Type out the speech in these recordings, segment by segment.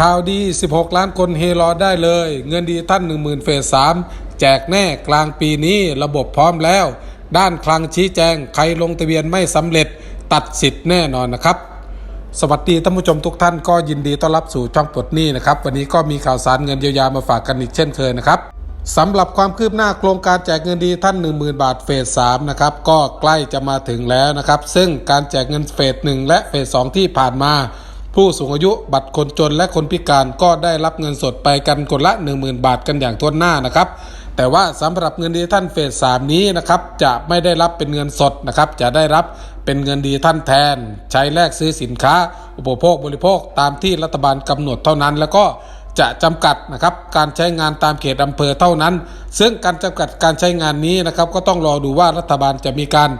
ข่าวดี 16 ล้านคนเฮรอได้เลย เงินดีท่าน 10,000 เฟส 3 แจกแน่กลางปีนี้ระบบพร้อมแล้ว ด้านคลังชี้แจง ใครลงทะเบียนไม่สำเร็จตัดสิทธิ์แน่นอนนะครับ สวัสดีท่านผู้ชมทุกท่านก็ยินดีต้อนรับสู่ช่องปลดหนี้นะครับ วันนี้ก็มีข่าวสารเงินเยียวยามาฝากกันอีกเช่นเคยนะครับสำหรับความคืบหน้าโครงการแจกเงินดีท่าน 10,000 บาทเฟส3นะครับก็ใกล้จะมาถึงแล้วนะครับ ซึ่งการแจกเงินเฟส1และเฟส2ที่ผ่านมา ผู้สูงอายุบัตรคนจนและคนพิการก็ได้รับเงินสดไปกันคนละ 10,000 บาทกันอย่างทั่วหน้านะครับแต่ว่าสำหรับเงินดีท่านเฟส3นี้นะครับจะไม่ได้รับเป็นเงินสดนะครับจะได้รับเป็นเงินดีท่านแทน ใช้แลกซื้อสินค้า อุปโภคบริโภคตามที่รัฐบาลกำหนดเท่านั้น แล้วก็จะจำกัดนะครับการใช้งานตามเขตอำเภอเท่านั้น ซึ่งการจำกัดการใช้งานนี้นะครับก็ต้องรอดูว่ารัฐบาลจะมีการ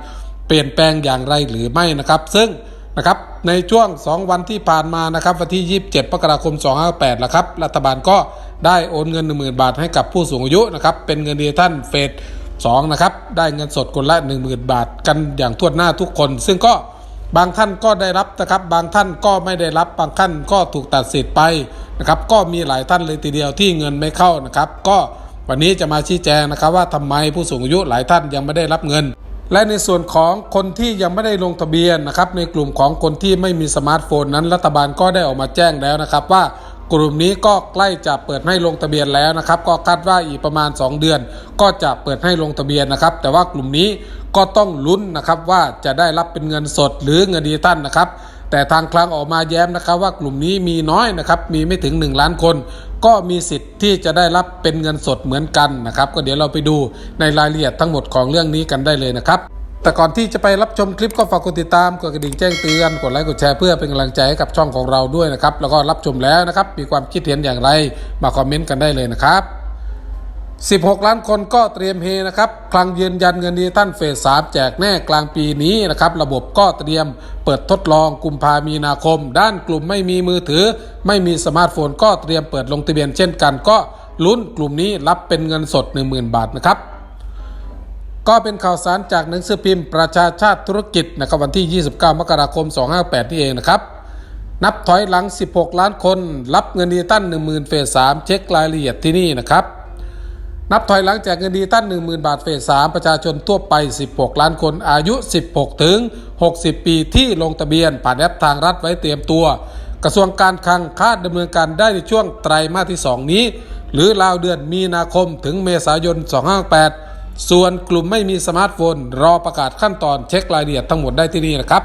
เปลี่ยนแปลงอย่างไรหรือไม่นะครับ ซึ่ง นะครับในช่วง 2 วันที่ผ่านมานะครับวันที่ 27มกราคม 258ละครับรัฐบาลก็ได้โอนเงิน 10,000 บาทให้กับผู้สูงอายุนะครับเป็นเงินเดือนท่านเฟส2นะครับได้เงินสดคนละ 10,000 บาท กันอย่างทั่วหน้าทุกคน ซึ่งก็บางท่านก็ได้รับนะครับ บางท่านก็ไม่ได้รับบางท่านก็ถูกตัดสิทธิ์ไปนะครับก็มีหลายท่านเลยทีเดียวที่เงินไม่เข้านะครับ ก็วันนี้จะมาชี้แจงนะครับว่าทำไมผู้สูงอายุหลายท่านยังไม่ได้รับเงิน และในส่วนของคนที่ยังไม่ได้ลงทะเบียนนะครับในกลุ่มของคนที่ไม่มีสมาร์ทโฟนนั้น รัฐบาลก็ได้ออกมาแจ้งแล้วนะครับ ว่ากลุ่มนี้ก็ใกล้จะเปิดให้ลงทะเบียนแล้วนะครับ ก็คาดว่าอีกประมาณ 2 เดือน ก็จะเปิดให้ลงทะเบียนนะครับ แต่ว่ากลุ่มนี้ก็ต้องลุ้นนะครับว่าจะได้รับเป็นเงินสดหรือเงินดิจิตัลนะครับ แต่ทางคลังออกมาแย้มนะครับว่ากลุ่มนี้มีน้อยนะครับมีไม่ถึง 1 ล้านคน ก็มีสิทธิ์ที่จะได้รับเป็นเงินสดเหมือนกันนะครับก็เดี๋ยวเราไปดูในรายละเอียดทั้งหมดของเรื่องนี้กันได้เลยนะครับแต่ก่อนที่จะไปรับชมคลิปก็ฝากกดติดตามกดกระดิ่งแจ้งเตือนกดไลค์กดแชร์เพื่อเป็นกำลังใจให้กับช่องของเราด้วยนะครับแล้วก็รับชมแล้วนะครับมีความคิดเห็นอย่างไรมาคอมเมนต์กันได้เลยนะครับ 16 ล้านคนก็เตรียมเฮนะครับ คลังยืนยันเงินดีท่านเฟส 3 แจกแน่กลางปีนี้นะครับ ระบบก็เตรียมเปิดทดลองกุมภามีนาคม ด้านกลุ่มไม่มีมือถือ ไม่มีสมาร์ทโฟนก็เตรียมเปิดลงทะเบียนเช่นกันก็ลุ้นกลุ่มนี้รับเป็นเงินสด 10,000 บาทนะครับ ก็เป็นข่าวสารจากหนังสือพิมพ์ประชาชาติธุรกิจนะครับวันที่ 29 มกราคม 258 นี่เองนะครับนับถอยหลัง 16 ล้านคน รับเงินดีตั้น10,000 เฟส 3 เช็ครายละเอียดที่นี่นะครับ นับถอยหลังแจกเงินดีตั้น10,000 บาทเฟส3ประชาชนทั่วไป 16 ล้านคนอายุ 16 ถึง 60 ปีที่ลงทะเบียน ผ่านแอปทางรัฐไว้เตรียมตัว กระทรวงการคลังคาดดำเนินการได้ในช่วงไตรมาสที่ 2 นี้ หรือราวเดือนมีนาคมถึงเมษายน 258 ส่วนกลุ่มไม่มีสมาร์ทโฟน รอประกาศขั้นตอนเช็ครายละเอียดทั้งหมดได้ที่นี่นะครับ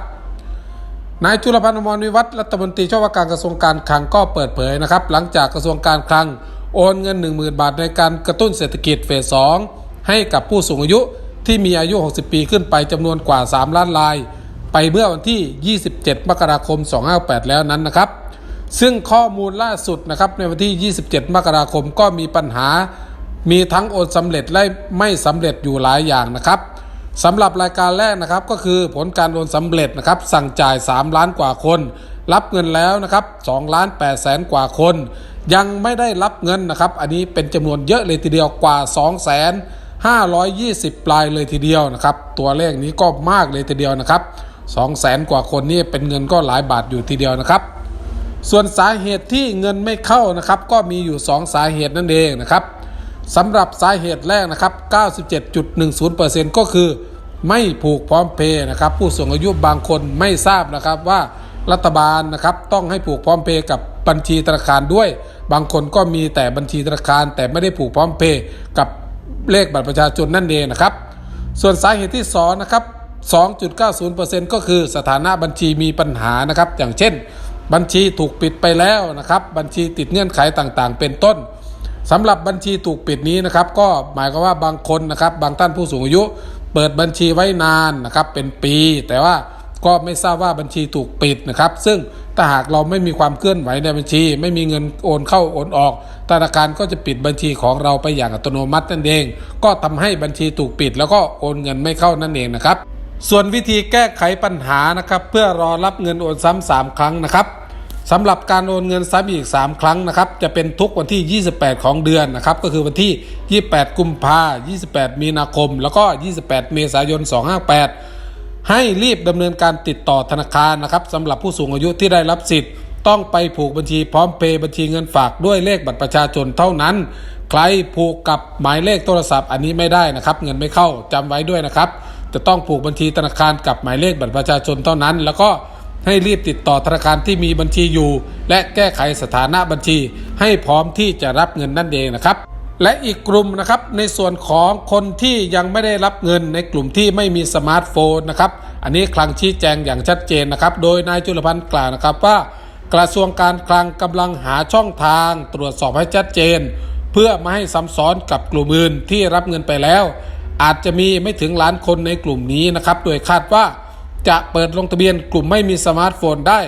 นายจุลพันธ์อมรวิวัฒนรัฐมนตรีช่วยว่าการกระทรวงการคลังก็เปิดเผยนะครับ หลังจากกระทรวงการคลัง โอนเงิน 10,000 บาทในการกระตุ้นเศรษฐกิจเฟส 2 ให้กับผู้สูงอายุที่มีอายุ 60 ปีขึ้นไปจำนวนกว่า 3 ล้านราย ไปเมื่อวันที่ 27 มกราคม 258 แล้วนั้นนะครับ ซึ่งข้อมูลล่าสุดนะครับในวันที่ 27 มกราคมก็มีปัญหา มีทั้งโอนสำเร็จและไม่สำเร็จอยู่หลายอย่างนะครับสำหรับรายการแรกนะครับก็คือผลการโอนสำเร็จนะครับสั่งจ่าย 3 ล้านกว่าคน รับเงินแล้วนะครับ2ล้าน8แสนกว่าคน ยังไม่ได้รับเงินนะครับ อันนี้เป็นจำนวนเยอะเลยทีเดียวกว่า2แสน520ปลายเลยทีเดียวนะครับ ตัวเลขนี้ก็มากเลยทีเดียวนะครับ2แสนกว่าคนนี่เป็นเงินก็หลายบาทอยู่ทีเดียวนะครับ ส่วนสาเหตุที่เงินไม่เข้านะครับ ก็มีอยู่ 2 สาเหตุนั่นเองนะครับสำหรับสาเหตุแรกนะครับ 97.10%ก็คือไม่ผูกพร้อมเพย์นะครับ ผู้สูงอายุบางคนไม่ทราบนะครับว่า รัฐบาลนะครับ ต้องให้ผูกพร้อมเพย์กับบัญชีธนาคารด้วย บางคนก็มีแต่บัญชีธนาคาร แต่ไม่ได้ผูกพร้อมเพย์กับเลขบัตรประชาชนนั่นเองนะครับ ส่วนสาเหตุที่2นะครับ 2.90%ก็คือสถานะบัญชีมีปัญหานะครับ อย่างเช่น บัญชีถูกปิดไปแล้วนะครับ บัญชีติดเงื่อนไขต่างๆ เป็นต้นสำหรับบัญชีถูกปิดนี้นะครับ ก็หมายความว่าบางคนนะครับ บางท่านผู้สูงอายุ เปิดบัญชีไว้นานนะครับ เป็นปี แต่ว่า ก็ไม่ทราบว่าบัญชีถูกปิดนะครับ ซึ่งถ้าหากเราไม่มีความเคลื่อนไหวในบัญชี ไม่มีเงินโอนเข้าโอนออกธนาคารก็จะปิดบัญชีของเราไปอย่างอัตโนมัตินั่นเอง ก็ทำให้บัญชีถูกปิด แล้วก็โอนเงินไม่เข้านั่นเองนะครับ ส่วนวิธีแก้ไขปัญหานะครับเพื่อรอรับเงินโอนซ้ำสามครั้งนะครับสำหรับการโอนเงินซ้ำอีก 3 ครั้งนะครับ จะเป็นทุกวันที่ 28 ของเดือนนะครับ ก็คือวันที่ 28 กุมภา28 มีนาคม แล้วก็ 28 เมษายน 258 ให้รีบดำเนินการติดต่อธนาคารนะครับสำหรับผู้สูงอายุที่ได้รับสิทธิ์ ต้องไปผูกบัญชีพร้อมเพย์บัญชีเงินฝากด้วยเลขบัตรประชาชนเท่านั้น ใครผูกกับหมายเลขโทรศัพท์อันนี้ไม่ได้นะครับ เงินไม่เข้าจำไว้ด้วยนะครับ จะต้องผูกบัญชีธนาคารกับหมายเลขบัตรประชาชนเท่านั้น แล้วก็ให้รีบติดต่อธนาคารที่มีบัญชีอยู่ และแก้ไขสถานะบัญชี ให้พร้อมที่จะรับเงินนั่นเองนะครับ และอีกกลุ่มนะครับในส่วนของคนที่ยังไม่ได้รับเงินในกลุ่มที่ไม่มีสมาร์ทโฟนนะครับอันนี้คลังชี้แจงอย่างชัดเจนนะครับ โดยนายจุลพันธ์กล่าวนะครับว่า กระทรวงการคลังกำลังหาช่องทางตรวจสอบให้ชัดเจน เพื่อไม่ให้ซ้ำซ้อนกับกลุ่มอื่นที่รับเงินไปแล้ว อาจจะมีไม่ถึงล้านคนในกลุ่มนี้นะครับโดยคาดว่าจะเปิดลงทะเบียนกลุ่มไม่มีสมาร์ทโฟนได้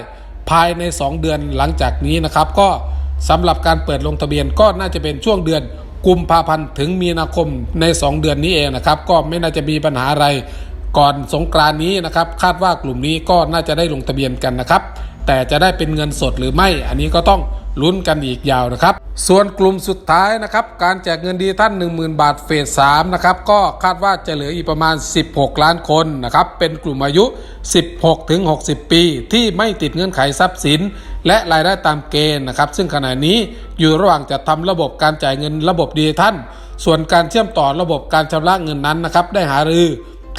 ภายใน 2 เดือนหลังจากนี้นะครับ ก็สำหรับการเปิดลงทะเบียนก็น่าจะเป็นช่วงเดือน กุมภาพันธ์ถึงมีนาคมใน 2 เดือนนี้เองนะครับ ก็ไม่น่าจะมีปัญหาอะไร ก่อนสงกรานนี้นะครับ คาดว่ากลุ่มนี้ก็น่าจะได้ลงทะเบียนกันนะครับ แต่จะได้เป็นเงินสดหรือไม่ อันนี้ก็ต้องลุ้นกันอีกยาวนะครับ ส่วนกลุ่มสุดท้ายนะครับ การแจกเงินดีท่าน 10,000 บาทเฟส3นะครับ ก็คาดว่าจะเหลืออีกประมาณ 16 ล้านคนนะครับ เป็นกลุ่มอายุ 16 ถึง 60 ปี ที่ไม่ติดเงื่อนไขทรัพย์สิน และรายได้ตามเกณฑ์นะครับ ซึ่งขณะนี้ อยู่ระหว่างจะทำระบบการจ่ายเงินระบบดีท่านส่วนการเชื่อมต่อระบบการชำระเงินนั้นนะครับ ได้หารือ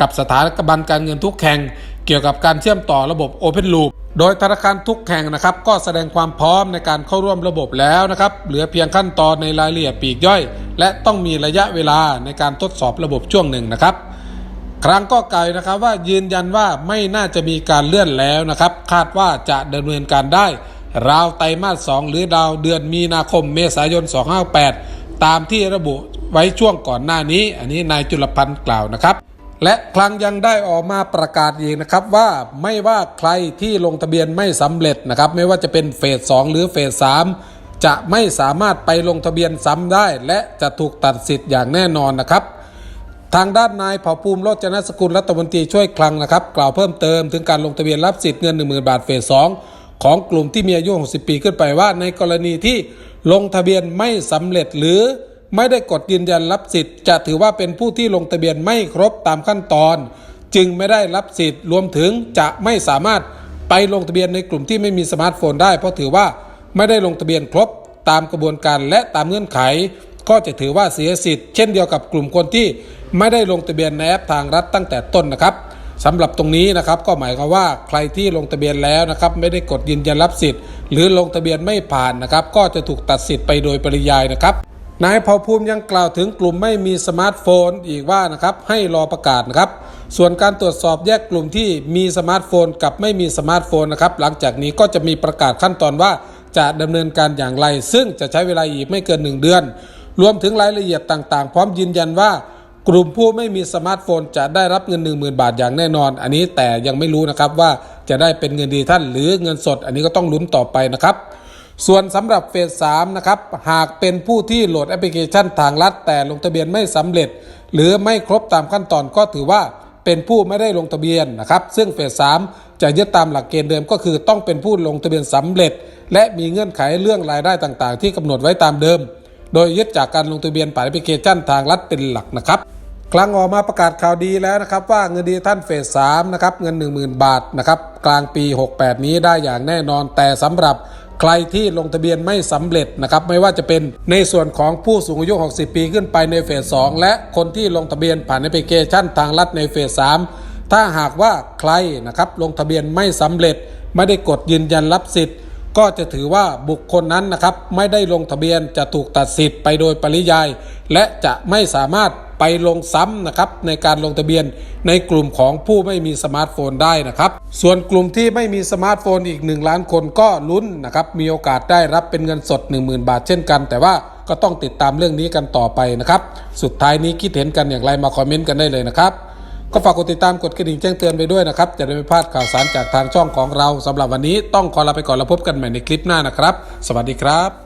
กับสถาบันการเงินทุกแห่งเกี่ยวกับการเชื่อมต่อระบบ Open Loop โดยธนาคารทุกแห่งนะครับ ก็แสดงความพร้อมในการเข้าร่วมระบบแล้วนะครับ เหลือเพียงขั้นตอนในรายละเอียดปีกย่อย และต้องมีระยะเวลาในการทดสอบระบบช่วงหนึ่งนะครับ ครั้งก็ไกลนะครับว่ายืนยันว่าไม่น่าจะมีการเลื่อนแล้วนะครับ คาดว่าจะดำเนินการได้ ราวไตรมาส 2 หรือราวเดือนมีนาคมเมษายน 258 ตามที่ระบุไว้ช่วงก่อนหน้านี้ อันนี้นายจุลพันธ์กล่าวนะครับและครั้งยังได้ออกมาประกาศอีกนะครับว่าไม่ว่าใครที่ลงทะเบียนไม่สำเร็จนะครับ ไม่ว่าจะเป็นเฟส 2 หรือเฟส 3 จะไม่สามารถไปลงทะเบียนซ้ำได้ และจะถูกตัดสิทธิ์อย่างแน่นอนนะครับ ทางด้านนายเผ่าภูมิโรจนสกุลรัฐมนตรีช่วยคลังนะครับ กล่าวเพิ่มเติมถึงการลงทะเบียนรับสิทธิ์เงิน 10,000 บาทเฟส 2 ของกลุ่มที่มีอายุ 60 ปีขึ้นไปว่า ในกรณีที่ลงทะเบียนไม่สำเร็จหรือไม่ได้กดยืนยันรับสิทธิ์ จะถือว่าเป็นผู้ที่ลงทะเบียนไม่ครบตามขั้นตอน จึงไม่ได้รับสิทธิ์ รวมถึงจะไม่สามารถไปลงทะเบียนในกลุ่มที่ไม่มีสมาร์ทโฟนได้ เพราะถือว่าไม่ได้ลงทะเบียนครบตามกระบวนการและตามเงื่อนไข ก็จะถือว่าเสียสิทธิ์ เช่นเดียวกับกลุ่มคนที่ไม่ได้ลงทะเบียนในแอปทางรัฐตั้งแต่ต้นนะครับ สำหรับตรงนี้นะครับก็หมายความว่าใครที่ลงทะเบียนแล้วนะครับไม่ได้กดยืนยันรับสิทธิ์ หรือลงทะเบียนไม่ผ่านนะครับก็จะถูกตัดสิทธิ์ไปโดยปริยายนะครับนายเผ่าภูมิยังกล่าวถึงกลุ่มไม่มีสมาร์ทโฟนอีกว่านะครับให้รอประกาศนะครับส่วนการตรวจสอบแยกกลุ่มที่มีสมาร์ทโฟน กับไม่มีสมาร์ทโฟนนะครับหลังจากนี้ก็จะมีประกาศขั้นตอนว่าจะดำเนินการอย่างไร ซึ่งจะใช้เวลาอีกไม่เกิน 1 เดือน รวมถึงรายละเอียดต่างๆ พร้อมยืนยันว่า กลุ่มผู้ไม่มีสมาร์ทโฟนจะได้รับเงิน 1 0,000 บาทอย่างแน่นอน อันนี้แต่ยังไม่รู้นะครับว่าจะได้เป็นเงินดีท่านหรือเงินสด อันนี้ก็ต้องลุ้นต่อไปนะครับ ส่วนสำหรับเฟส3นะครับหากเป็นผู้ที่โหลดแอปพลิเคชันทางลัดแต่ลงทะเบียนไม่สำเร็จ หรือไม่ครบตามขั้นตอนก็ถือว่าเป็นผู้ไม่ได้ลงทะเบียนนะครับ ซึ่งเฟส 3 จะยึดตามหลักเกณฑ์เดิมก็คือต้องเป็นผู้ลงทะเบียนสำเร็จ และมีเงื่อนไขเรื่องรายได้ต่างๆ ที่กำหนดไว้ตามเดิม โดยยึดจากการลงทะเบียนผ่านแอปพลิเคชันทางลัดเป็นหลักนะครับ ครั้งออกมาประกาศข่าวดีแล้วนะครับ ว่าเงินดีท่านเฟส3นะครับเงิน 10,000 บาทนะครับกลางปี 68 นี้ได้อย่างแน่นอนแต่สำหรับใครที่ลงทะเบียนไม่สำเร็จนะครับไม่ว่าจะเป็นในส่วนของผู้สูงอายุ 60 ปีขึ้นไปในเฟส 2 และคนที่ลงทะเบียนผ่านแอปพลิเคชันทางลัดในเฟส 3 ถ้าหากว่าใครนะครับลงทะเบียนไม่สำเร็จ ไม่ได้กดยืนยันรับสิทธิ์ ก็จะถือว่าบุคคลนั้นนะครับไม่ได้ลงทะเบียนจะถูกตัดสิทธิ์ไปโดยปริยาย และจะไม่สามารถ ไปลงซ้ำนะครับในการลงทะเบียนในกลุ่มของผู้ไม่มีสมาร์ทโฟนได้นะครับ ส่วนกลุ่มที่ไม่มีสมาร์ทโฟนอีก 1 ล้านคนก็ลุ้นนะครับมีโอกาสได้รับเป็นเงินสด 10,000 บาทเช่นกัน แต่ว่าก็ต้องติดตามเรื่องนี้กันต่อไปนะครับ สุดท้ายนี้คิดเห็นกันอย่างไรมาคอมเมนต์กันได้เลยนะครับ ก็ฝากกดติดตามกดกระดิ่งแจ้งเตือนไปด้วยนะครับ จะได้ไม่พลาดข่าวสารจากทางช่องของเราสำหรับวันนี้ต้องขอลาไปก่อนแล้วพบกันใหม่ในคลิปหน้านะครับ สวัสดีครับ